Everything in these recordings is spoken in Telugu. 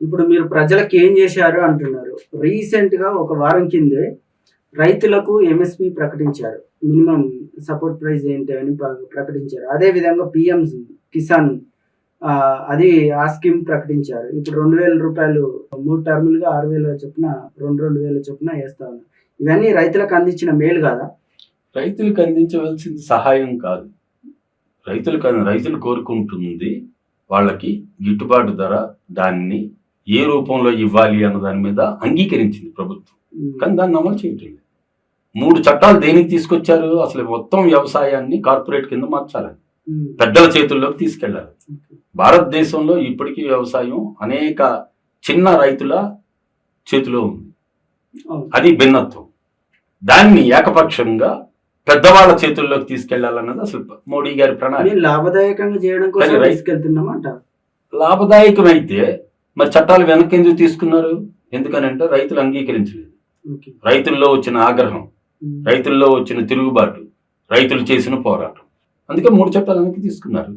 ఇప్పుడు మీరు ప్రజలకు ఏం చేశారు అంటున్నారు. రీసెంట్గా ఒక వారం కిందే రైతులకు ఎంఎస్పి ప్రకటించారు. మినిమం సపోర్ట్ ప్రైస్ ఏంటి అని ప్రకటించారు. అదే విధంగా పిఎం కిసాన్ అది ఆ స్కీమ్ ప్రకటించారు. ఇప్పుడు రెండు వేల రూపాయలు మూడు టర్ములుగా ఆరు వేల చొప్పున రెండు రెండు వేల చొప్పున వేస్తా ఉన్నారు. ఇవన్నీ రైతులకు అందించిన మేలు కాదా? రైతులకు అందించవలసింది సహాయం కాదు. రైతులకు రైతులు కోరుకుంటుంది వాళ్ళకి గిట్టుబాటు ధర దాన్ని ఏ రూపంలో ఇవ్వాలి అన్న దాని మీద అంగీకరించింది ప్రభుత్వం. కానీ దాన్ని అమలు చేయటం లేదు మూడు చట్టాలు దేనికి తీసుకొచ్చారు? అసలు మొత్తం వ్యవసాయాన్ని కార్పొరేట్ కింద మార్చాలని. పెద్దల చేతుల్లోకి తీసుకెళ్ళాలి. భారతదేశంలో ఇప్పటికీ వ్యవసాయం అనేక చిన్న రైతుల చేతిలో ఉంది. అది భిన్నత్వం. దాన్ని ఏకపక్షంగా పెద్దవాళ్ళ చేతుల్లోకి తీసుకెళ్ళాలన్నది అసలు మోడీ గారి ప్రణాళిక. లాభదాయకంగా చేయడం కోసం లాభదాయకమైతే మరి చట్టాలు వెనక్కి ఎందుకు తీసుకున్నారు? ఎందుకనంటే రైతులు అంగీకరించలేదు. రైతుల్లో వచ్చిన ఆగ్రహం రైతుల్లో వచ్చిన తిరుగుబాటు రైతులు చేసిన పోరాటం. అందుకే మూడు చట్టాలు వెనక్కి తీసుకున్నారు.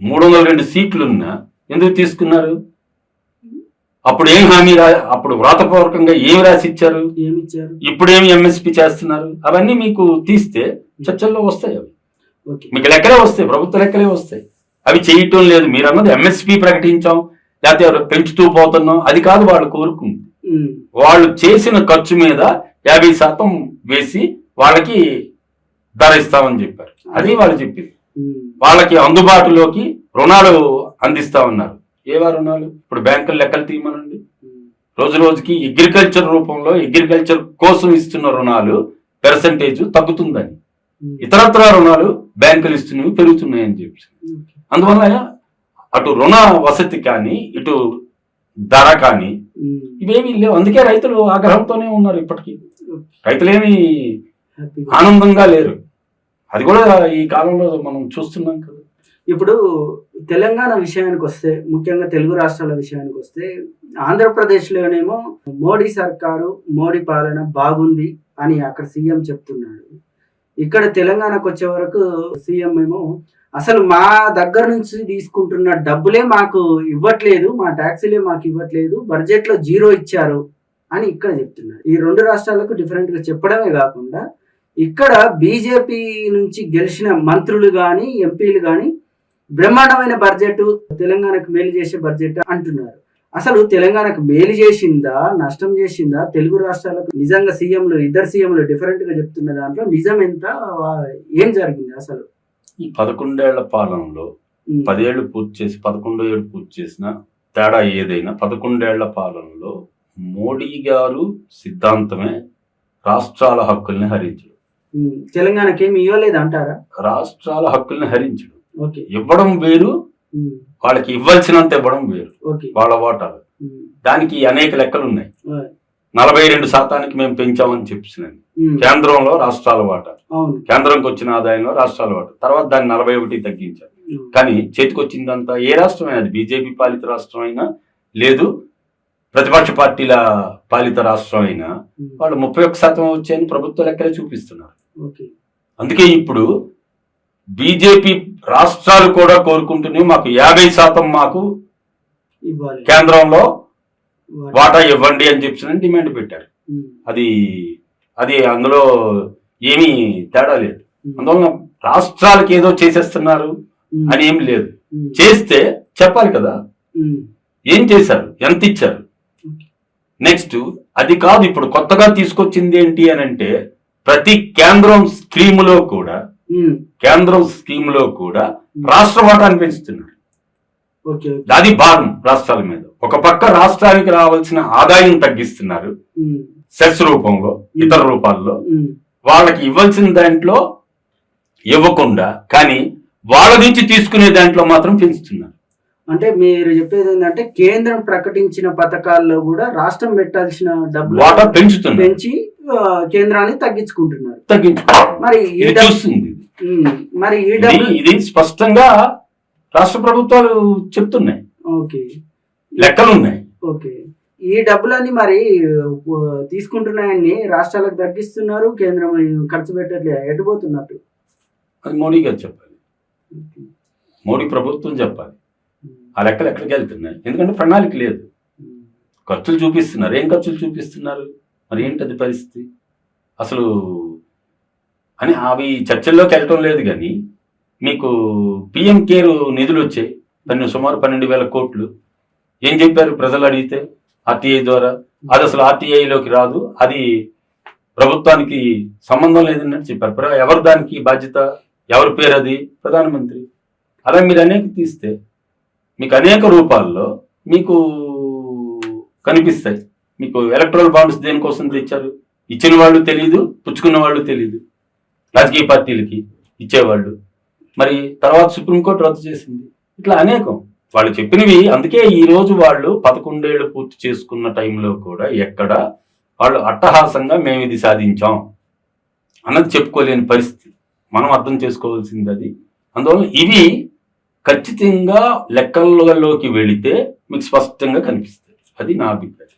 మూడు వందల రెండు సీట్లున్నా ఎందుకు తీసుకున్నారు? అప్పుడు ఏం హామీ రా అప్పుడు వ్రాతపూర్వకంగా ఏం రాసి ఇచ్చారు ఇప్పుడు ఏమి ఎంఎస్పి చేస్తున్నారు? అవన్నీ మీకు తీస్తే చర్చల్లో వస్తాయి అవి. మీకు లెక్కలే వస్తాయి ప్రభుత్వ లెక్కలే వస్తాయి. అవి చేయటం లేదు. మీరు అన్నది ఎంఎస్పి ప్రకటించాం. లేకపోతే ఎవరో పెంచుతూ పోతున్నాం అది కాదు వాళ్ళు కోరుకుంది. వాళ్ళు చేసిన ఖర్చు మీద యాభై శాతం వేసి వాళ్ళకి ధర ఇస్తామని చెప్పారు. అది వాళ్ళు చెప్పింది. వాళ్ళకి అందుబాటులోకి రుణాలు అందిస్తా ఉన్నారు. ఏవా రుణాలు? ఇప్పుడు బ్యాంకుల లెక్కలు తీయమనండి. రోజు రోజుకి అగ్రికల్చర్ రూపంలో అగ్రికల్చర్ కోసం ఇస్తున్న రుణాలు పెర్సంటేజ్ తగ్గుతుందని. ఇతరత్ర రుణాలు బ్యాంకులు ఇస్తున్నవి పెరుగుతున్నాయని చెప్పి. అందువల్ల అటు రుణ వసతి కానీ ఇటు ధర కానీ ఇవేమీ లేవు. అందుకే రైతులు ఆగ్రహంతోనే ఉన్నారు ఇప్పటికీ. రైతులేమి. ఆనందంగా లేరు. అది కూడా ఈ కాలంలో మనం చూస్తున్నాం కదా. ఇప్పుడు తెలంగాణ విషయానికి వస్తే ముఖ్యంగా తెలుగు రాష్ట్రాల విషయానికి వస్తే ఆంధ్రప్రదేశ్లోనేమో మోడీ సర్కారు మోడీ పాలన బాగుంది అని అక్కడ సీఎం చెప్తున్నాడు. ఇక్కడ తెలంగాణకు వచ్చే వరకు సీఎం ఏమో అసలు మా దగ్గర నుంచి తీసుకుంటున్న డబ్బులే మాకు ఇవ్వట్లేదు మా ట్యాక్సీలే మాకు ఇవ్వట్లేదు బడ్జెట్లో జీరో ఇచ్చారు అని ఇక్కడ చెప్తున్నారు. ఈ రెండు రాష్ట్రాలకు డిఫరెంట్గా చెప్పడమే కాకుండా ఇక్కడ బీజేపీ నుంచి గెలిచిన మంత్రులు కానీ ఎంపీలు కానీ బ్రహ్మాండమైన బడ్జెట్ తెలంగాణకు మేలు చేసే బడ్జెట్ అంటున్నారు. అసలు తెలంగాణకు మేలు చేసిందా నష్టం చేసిందా తెలుగు రాష్ట్రాలకు నిజంగా సీఎంలు ఇద్దరు సీఎంలు డిఫరెంట్గా చెప్తున్న దాంట్లో నిజం ఎంత ఏం జరిగింది అసలు? పదకొండేళ్ళ పాలనలో ఉమ్, పదేళ్ళు పూర్తి చేసి పదకొండో ఏళ్ళు పూర్తి చేసిన తేడా ఏదైనా పదకొండేళ్ళ పాలనలో మోడీ గారు సిద్ధాంతమే రాష్ట్రాల హక్కుల్ని హరించడం. తెలంగాణకి ఏమి ఇవ్వలేదు అంటారా? రాష్ట్రాల హక్కుల్ని హరించడం. ఇవ్వడం వేరు వాళ్ళకి ఇవ్వాల్సినంత ఇవ్వడం వేరు. వాళ్ళ ఓటాలు దానికి అనేక లెక్కలు ఉన్నాయి. నలభై రెండు శాతానికి మేము పెంచామని చెప్పినాను కేంద్రంలో రాష్ట్రాల వాటా. కేంద్రంకి వచ్చిన ఆదాయంలో రాష్ట్రాల వాటా. తర్వాత దాన్ని నలభై ఒకటి తగ్గించారు. కానీ చేతికి వచ్చిందంతా ఏ రాష్ట్రమైనా అది బీజేపీ పాలిత రాష్ట్రం అయినా లేదు ప్రతిపక్ష పార్టీల పాలిత రాష్ట్రం అయినా వాళ్ళు ముప్పై ఒక్క శాతం వచ్చాయని ప్రభుత్వ లెక్కలే చూపిస్తున్నారు. అందుకే ఇప్పుడు బీజేపీ రాష్ట్రాలు కూడా కోరుకుంటున్నాయి మాకు యాభై శాతం మాకు కేంద్రంలో వాటి- ఇవ్వండి అని చెప్పి డిమాండ్ పెట్టారు. అది అది అందులో ఏమీ తేడా లేదు. అందువలన రాష్ట్రాలకి ఏదో చేసేస్తున్నారు అని ఏం లేదు. చేస్తే చెప్పాలి కదా. ఏం చేశారు? ఎంత ఇచ్చారు? నెక్స్ట్ అది కాదు ఇప్పుడు కొత్తగా తీసుకొచ్చింది ఏంటి అని అంటే ప్రతి కేంద్రం స్కీములో కూడా ఉమ్, కేంద్రం స్కీములో కూడా రాష్ట్ర వాటాన్ని పెంచుతున్నారు అది భారం రాష్ట్రాల మీద. ఒక పక్క రాష్ట్రానికి రావాల్సిన ఆదాయం తగ్గిస్తున్నారు. సెస్ రూపంలో ఇతర రూపాల్లో. వాళ్ళకి ఇవ్వాల్సిన దాంట్లో ఇవ్వకుండా కానీ వాళ్ళ నుంచి తీసుకునే దాంట్లో మాత్రం పెంచుతున్నారు. అంటే మీరు చెప్పేది ఏంటంటే కేంద్రం ప్రకటించిన పథకాల్లో కూడా రాష్ట్రం పెట్టాల్సిన డబ్బులు వాటా పెంచుతున్నారు. పెంచి కేంద్రాన్ని తగ్గించుకుంటున్నారు. తగ్గించుకుంటున్నారు. మరి ఈ డబ్బు చూస్తుంది. మరి ఈ డబ్బు ఇది స్పష్టంగా రాష్ట్ర ప్రభుత్వాలు చెప్తున్నాయి. ఓకే. లెక్కలు ఉన్నాయి. ఓకే. ఈ డబ్బులన్నీ మరి తీసుకుంటున్నాయని రాష్ట్రాలకు తగ్గిస్తున్నారు కేంద్రం ఖర్చు పెట్టట్లేదు ఎటుపోతున్నట్టు అది మోడీ గారు చెప్పాలి. మోడీ ప్రభుత్వం చెప్పాలి. ఆ లెక్కలు ఎక్కడికి వెళ్తున్నాయి? ఎందుకంటే ప్రణాళిక లేదు. ఖర్చులు చూపిస్తున్నారు. ఏం ఖర్చులు చూపిస్తున్నారు? మరి ఏంటది పరిస్థితి? అసలు అని అవి చర్చల్లోకి వెళ్ళటం లేదు కానీ మీకు పిఎం కేర్ నిధులు వచ్చాయి. పన్నెండు సుమారు పన్నెండు వేల కోట్లు. ఏం చెప్పారు ప్రజలు అడిగితే? ఆర్టీఐ ద్వారా. అది అసలు ఆర్టీఐలోకి రాదు. అది ప్రభుత్వానికి సంబంధం లేదని చెప్పారు. ఎవరు దానికి బాధ్యత? ఎవరి పేరు అది? ప్రధానమంత్రి. అలా మీరు అనేక తీస్తే మీకు అనేక రూపాల్లో మీకు కనిపిస్తాయి. మీకు ఎలక్ట్రల్ బాండ్స్ దేనికోసం తెచ్చారు? ఇచ్చిన వాళ్ళు తెలియదు పుచ్చుకున్న వాళ్ళు తెలియదు రాజకీయ పార్టీలకి ఇచ్చేవాళ్ళు. మరి తర్వాత సుప్రీంకోర్టు రద్దు చేసింది. ఇట్లా అనేకం. వాళ్ళు చెప్పినవి. అందుకే ఈ రోజు వాళ్ళు పదకొండేళ్ళు పూర్తి చేసుకున్న టైంలో కూడా ఎక్కడ వాళ్ళు అట్టహాసంగా మేము ఇది సాధించాం అన్నది చెప్పుకోలేని పరిస్థితి. మనం అర్థం చేసుకోవాల్సింది అది. అందువల్ల ఇవి ఖచ్చితంగా లెక్కల్లోకి వెళితే మీకు స్పష్టంగా కనిపిస్తాయి అది నా అభిప్రాయం.